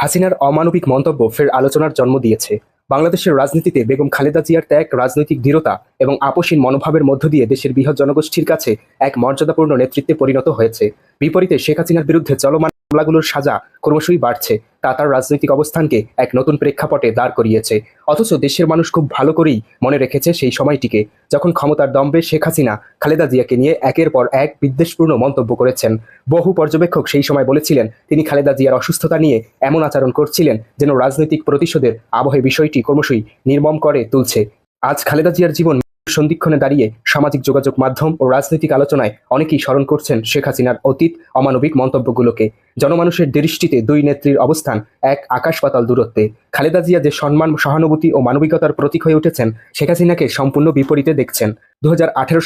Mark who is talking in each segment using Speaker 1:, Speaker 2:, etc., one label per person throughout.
Speaker 1: হাসিনার অমানবিক মন্তব্য ফের আলোচনার জন্ম দিয়েছে। বাংলাদেশের রাজনীতিতে বেগম খালেদা জিয়ার ত্যাগ, রাজনৈতিক দৃঢ়তা এবং আপোষীন মনোভাবের মধ্য দিয়ে দেশের বৃহৎ জনগোষ্ঠীর কাছে এক মর্যাদাপূর্ণ নেতৃত্বে পরিণত হয়েছে। বিপরীতে শেখ হাসিনার বিরুদ্ধে চলমান মামলাগুলোর সাজা ক্রমশই বাড়ছে। তা তার রাজনৈতিক অবস্থানকে এক নতুন প্রেক্ষাপটে দাঁড় করিয়েছে। অথচ দেশের মানুষ খুব ভালো করেই মনে রেখেছে সেই সময়টিকে, যখন ক্ষমতার দম্বে শেখ হাসিনা খালেদা জিয়াকে নিয়ে একের পর এক বিদ্বেষপূর্ণ মন্তব্য করেছেন। বহু পর্যবেক্ষক সেই সময় বলেছিলেন, তিনি খালেদা জিয়ার অসুস্থতা নিয়ে এমন আচরণ করছিলেন যেন রাজনৈতিক প্রতিশোধের আবহে বিষয়টি ক্রমশই নির্মম করে তুলছে। আজ খালেদা জিয়ার জীবন সন্ধিক্ষণে দাঁড়িয়ে সামাজিক যোগাযোগ মাধ্যম ও রাজনৈতিক আলোচনায় অনেকেই স্মরণ করছেন শেখ হাসিনার অতীত অমানবিক মন্তব্যগুলোকে। জনমানুষের দৃষ্টিতে দুই নেত্রীর অবস্থান এক আকাশ পাতাল দূরত্বে। খালেদা জিয়া যে সম্মান, সহানুভূতি ও মানবিকতার প্রতীক হয়ে উঠেছেন, শেখ হাসিনাকে সম্পূর্ণ বিপরীতে দেখছেন। দু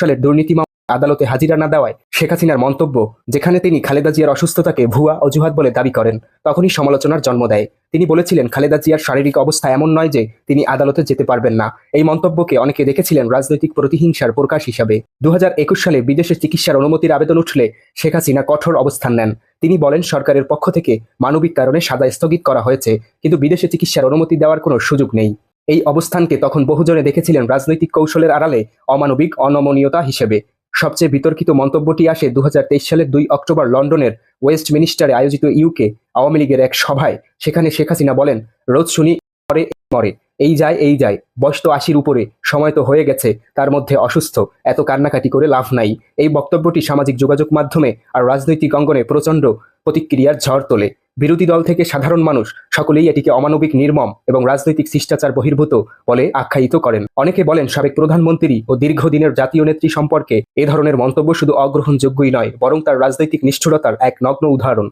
Speaker 1: সালের দুর্নীতি আদালতে হাজিরা না দেওয়ায় শেখ হাসিনার মন্তব্য, যেখানে তিনি খালেদা জিয়ার অসুস্থতাকে ভুয়া অজুহাত বলে দাবি করেন, তখনই সমালোচনার জন্ম দেয়। তিনি বলেছিলেন, খালেদা জিয়ার শারীরিক অবস্থা এমন নয় যে তিনি আদালতে যেতে পারবেন না। এই মন্তব্যকে অনেকে দেখেছিলেন রাজনৈতিক প্রতিহিংসার প্রকাশ হিসাবে। দু হাজার একুশ সালে বিদেশে চিকিৎসার অনুমতির আবেদন উঠলে শেখ হাসিনা কঠোর অবস্থান নেন। তিনি বলেন, সরকারের পক্ষ থেকে মানবিক কারণে সাদা স্থগিত করা হয়েছে, কিন্তু বিদেশে চিকিৎসার অনুমতি দেওয়ার কোনো সুযোগ নেই। এই অবস্থানকে তখন বহুজনে দেখেছিলেন রাজনৈতিক কৌশলের আড়ালে অমানবিক অনমনীয়তা হিসেবে। সবচেয়ে বিতর্কিত মন্তব্যটি আসে দু হাজার তেইশ সালের দুই অক্টোবর লন্ডনের ওয়েস্ট মিনিস্টারে আয়োজিত ইউকে আওয়ামী লীগের এক সভায়। সেখানে শেখ হাসিনা বলেন, রোজ শুনি, মরে মরে। এই যায় এই যায়। বয়স তো আশির উপরে, সময় তো হয়ে গেছে। তার মধ্যে অসুস্থ। এত কান্নাকাটি করে লাভ নাই। এই বক্তব্যটি সামাজিক যোগাযোগ মাধ্যমে আর রাজনৈতিক অঙ্গনে প্রচণ্ড প্রতিক্রিয়ার ঝড় তোলে। বিরোধী দল থেকে সাধারণ মানুষ সকলেই এটিকে অমানবিক, নির্মম এবং রাজনৈতিক শিষ্টাচার বহির্ভূত বলে আখ্যায়িত করেন। অনেকে বলেন, সাবেক প্রধানমন্ত্রী ও দীর্ঘদিনের জাতীয় নেত্রী সম্পর্কে এ ধরনের মন্তব্য শুধু অগ্রহণযোগ্যই নয়, বরং তার রাজনৈতিক নিষ্ঠুরতার এক নগ্ন উদাহরণ।